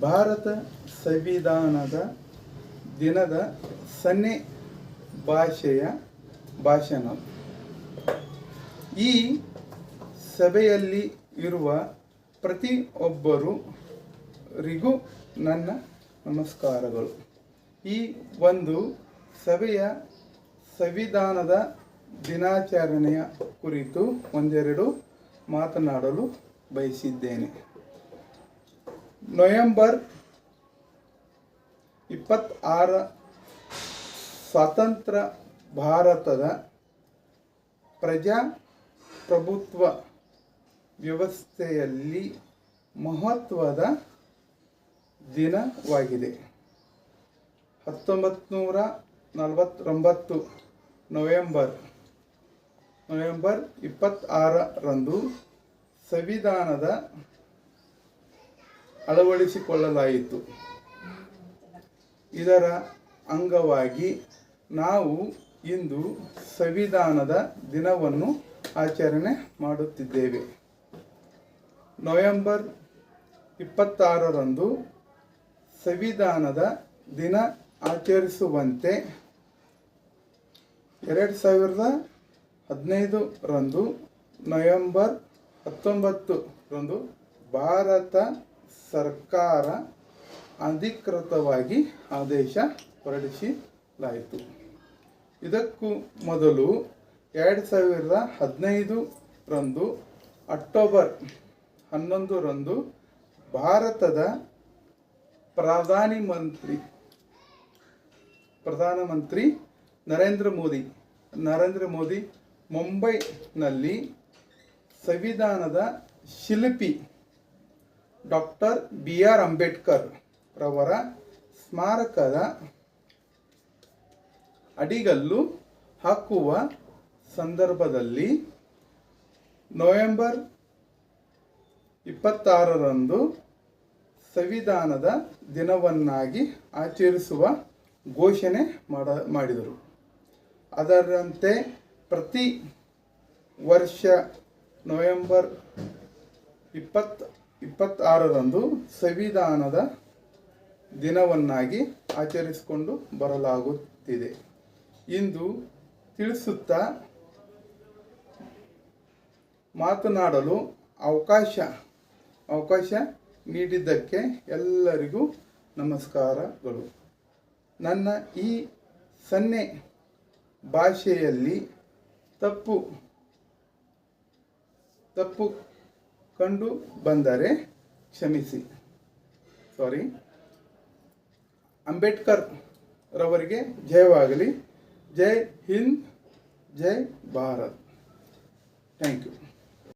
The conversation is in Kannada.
ಭಾರತ ಸಂವಿಧಾನದ ದಿನದ ಸನ್ನೆ ಭಾಷೆಯ ಭಾಷಣ. ಈ ಸಭೆಯಲ್ಲಿ ಇರುವ ಪ್ರತಿಯೊಬ್ಬರಿಗೂ ನನ್ನ ನಮಸ್ಕಾರಗಳು. ಈ ಒಂದು ಸಭೆಯ ಸಂವಿಧಾನದ ದಿನಾಚರಣೆಯ ಕುರಿತು ಒಂದೆರಡು ಮಾತನಾಡಲು ಬಯಸಿದ್ದೇನೆ. ನವೆಂಬರ್ ಇಪ್ಪತ್ತಾರ ಸ್ವಾತಂತ್ರ್ಯ ಭಾರತದ ಪ್ರಜಾಪ್ರಭುತ್ವ ವ್ಯವಸ್ಥೆಯಲ್ಲಿ ಮಹತ್ವದ ದಿನವಾಗಿದೆ. ಹತ್ತೊಂಬತ್ತು ನೂರ ನಲವತ್ತೊಂಬತ್ತು ನವೆಂಬರ್ ನವೆಂಬರ್ ಇಪ್ಪತ್ತಾರರಂದು ಸಂವಿಧಾನದ ಅಳವಡಿಸಿಕೊಳ್ಳಲಾಯಿತು. ಇದರ ಅಂಗವಾಗಿ ನಾವು ಇಂದು ಸಂವಿಧಾನದ ದಿನವನ್ನು ಆಚರಣೆ ಮಾಡುತ್ತಿದ್ದೇವೆ. ನವೆಂಬರ್ ಇಪ್ಪತ್ತಾರರಂದು ಸಂವಿಧಾನದ ದಿನ ಆಚರಿಸುವಂತೆ ಎರಡು ಸಾವಿರದ ಹದಿನೈದರಂದು ನವೆಂಬರ್ ಹತ್ತೊಂಬತ್ತರಂದು ಭಾರತ ಸರ್ಕಾರ ಅಧಿಕೃತವಾಗಿ ಆದೇಶ ಹೊರಡಿಸಲಾಯಿತು. ಇದಕ್ಕೂ ಮೊದಲು ಎರಡು ಸಾವಿರದ ಹದಿನೈದರಂದು ಅಕ್ಟೋಬರ್ ಹನ್ನೊಂದರಂದು ಭಾರತದ ಪ್ರಧಾನಿ ಮಂತ್ರಿ ಪ್ರಧಾನಮಂತ್ರಿ ನರೇಂದ್ರ ಮೋದಿ ನರೇಂದ್ರ ಮೋದಿ ಮುಂಬೈನಲ್ಲಿ ಸಂವಿಧಾನದ ಶಿಲ್ಪಿ ಡಾಕ್ಟರ್ ಬಿ ಆರ್ ಅಂಬೇಡ್ಕರ್ ರವರ ಸ್ಮಾರಕದ ಅಡಿಗಲ್ಲು ಹಾಕುವ ಸಂದರ್ಭದಲ್ಲಿ ನವೆಂಬರ್ ಇಪ್ಪತ್ತಾರರಂದು ಸಂವಿಧಾನದ ದಿನವನ್ನಾಗಿ ಆಚರಿಸುವ ಘೋಷಣೆ ಮಾಡ, ಮಾಡಿದರು. ಅದರಂತೆ ಪ್ರತಿ ವರ್ಷ ನವೆಂಬರ್ ಇಪ್ಪತ್ ಇಪ್ಪತ್ತಾರರಂದು ಸಂವಿಧಾನದ ದಿನವನ್ನಾಗಿ ಆಚರಿಸಿಕೊಂಡು ಬರಲಾಗುತ್ತಿದೆ. ಇಂದು ತಿಳಿಸುತ್ತಾ ಮಾತನಾಡಲು ಅವಕಾಶ ಅವಕಾಶ ನೀಡಿದ್ದಕ್ಕೆ ಎಲ್ಲರಿಗೂ ನಮಸ್ಕಾರಗಳು. ನನ್ನ ಈ ಸನ್ನೆ ಭಾಷೆಯಲ್ಲಿ ತಪ್ಪು ತಪ್ಪು ಕಂಡು ಬಂದರೆ ಕ್ಷಮಿಸಿ. ಸಾರಿ ಅಂಬೇಡ್ಕರ್ ರವರಿಗೆ ಜಯವಾಗಲಿ. ಜೈ ಹಿಂದ್ ಜೈ ಭಾರತ್. Thank you